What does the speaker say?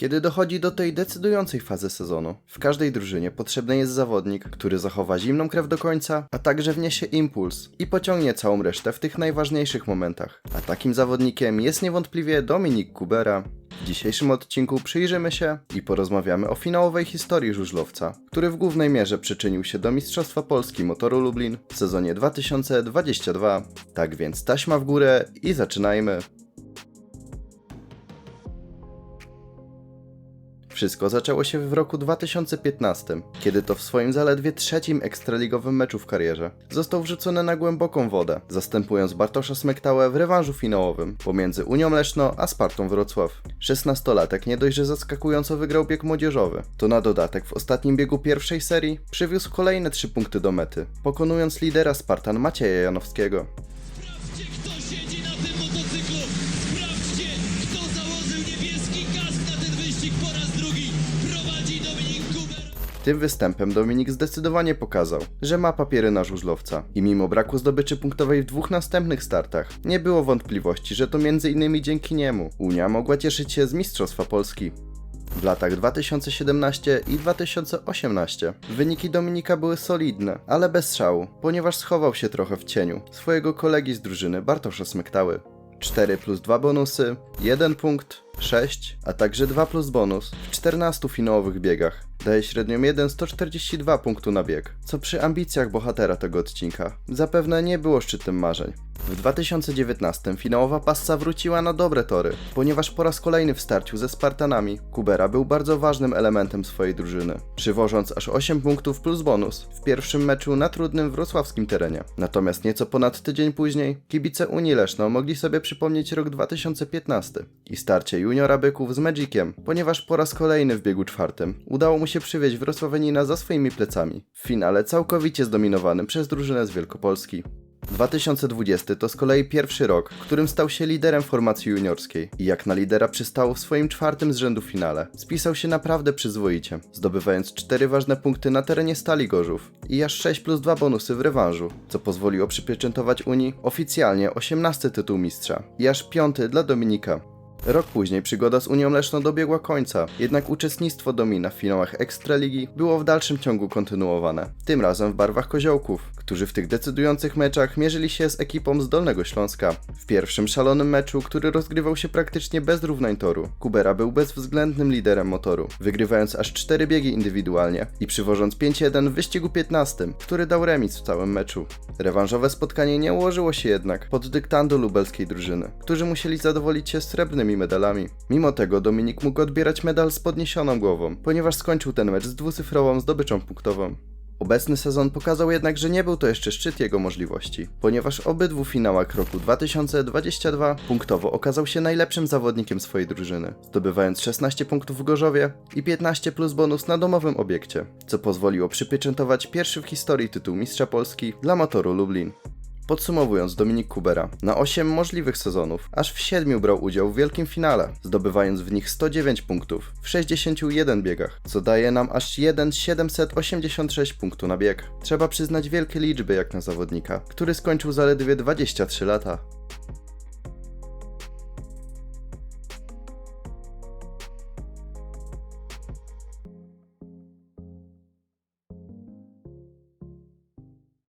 Kiedy dochodzi do tej decydującej fazy sezonu, w każdej drużynie potrzebny jest zawodnik, który zachowa zimną krew do końca, a także wniesie impuls i pociągnie całą resztę w tych najważniejszych momentach. A takim zawodnikiem jest niewątpliwie Dominik Kubera. W dzisiejszym odcinku przyjrzymy się i porozmawiamy o finałowej historii żużlowca, który w głównej mierze przyczynił się do Mistrzostwa Polski Motoru Lublin w sezonie 2022. Tak więc taśma w górę i zaczynajmy. Wszystko zaczęło się w roku 2015, kiedy to w swoim zaledwie trzecim ekstraligowym meczu w karierze został wrzucony na głęboką wodę, zastępując Bartosza Smektałę w rewanżu finałowym pomiędzy Unią Leszno a Spartą Wrocław. 16-latek nie dość, że zaskakująco wygrał bieg młodzieżowy, to na dodatek w ostatnim biegu pierwszej serii przywiózł kolejne trzy punkty do mety, pokonując lidera Spartan Macieja Janowskiego. Tym występem Dominik zdecydowanie pokazał, że ma papiery na żużlowca i mimo braku zdobyczy punktowej w dwóch następnych startach, nie było wątpliwości, że to m.in. dzięki niemu Unia mogła cieszyć się z Mistrzostwa Polski. W latach 2017 i 2018 wyniki Dominika były solidne, ale bez szału, ponieważ schował się trochę w cieniu swojego kolegi z drużyny Bartosza Smektały. 4 plus 2 bonusy, 1 punkt, 6, a także 2 plus bonus w 14 finałowych biegach. Daje średnią 1,142 punktu na bieg, co przy ambicjach bohatera tego odcinka zapewne nie było szczytem marzeń. W 2019 finałowa passa wróciła na dobre tory, ponieważ po raz kolejny w starciu ze Spartanami Kubera był bardzo ważnym elementem swojej drużyny, przywożąc aż 8 punktów plus bonus w pierwszym meczu na trudnym wrocławskim terenie. Natomiast nieco ponad tydzień później kibice Unii Leszno mogli sobie przypomnieć rok 2015 i starcie juniora byków z Magiciem, ponieważ po raz kolejny w biegu czwartym udało mu się przywieźć Wrocławianina za swoimi plecami, w finale całkowicie zdominowanym przez drużynę z Wielkopolski. 2020 to z kolei pierwszy rok, którym stał się liderem formacji juniorskiej i jak na lidera przystało w swoim czwartym z rzędu finale. Spisał się naprawdę przyzwoicie, zdobywając cztery ważne punkty na terenie Stali Gorzów i aż 6 plus 2 bonusy w rewanżu, co pozwoliło przypieczętować Unii oficjalnie 18 tytuł mistrza i aż piąty dla Dominika. Rok później przygoda z Unią Leszno dobiegła końca, jednak uczestnictwo Domina w finałach Ekstraligi było w dalszym ciągu kontynuowane. Tym razem w barwach Koziołków, którzy w tych decydujących meczach mierzyli się z ekipą z Dolnego Śląska. W pierwszym szalonym meczu, który rozgrywał się praktycznie bez równań toru, Kubera był bezwzględnym liderem motoru, wygrywając aż 4 biegi indywidualnie i przywożąc 5-1 w wyścigu 15, który dał remis w całym meczu. Rewanżowe spotkanie nie ułożyło się jednak pod dyktando lubelskiej drużyny, którzy musieli zadowolić się medalami. Mimo tego Dominik mógł odbierać medal z podniesioną głową, ponieważ skończył ten mecz z dwucyfrową zdobyczą punktową. Obecny sezon pokazał jednak, że nie był to jeszcze szczyt jego możliwości, ponieważ obydwu finałach roku 2022 punktowo okazał się najlepszym zawodnikiem swojej drużyny, zdobywając 16 punktów w Gorzowie i 15 plus bonus na domowym obiekcie, co pozwoliło przypieczętować pierwszy w historii tytuł Mistrza Polski dla motoru Lublin. Podsumowując, Dominik Kubera na 8 możliwych sezonów, aż w 7 brał udział w wielkim finale, zdobywając w nich 109 punktów w 61 biegach, co daje nam aż 1,786 punktu na bieg. Trzeba przyznać wielkie liczby jak na zawodnika, który skończył zaledwie 23 lata.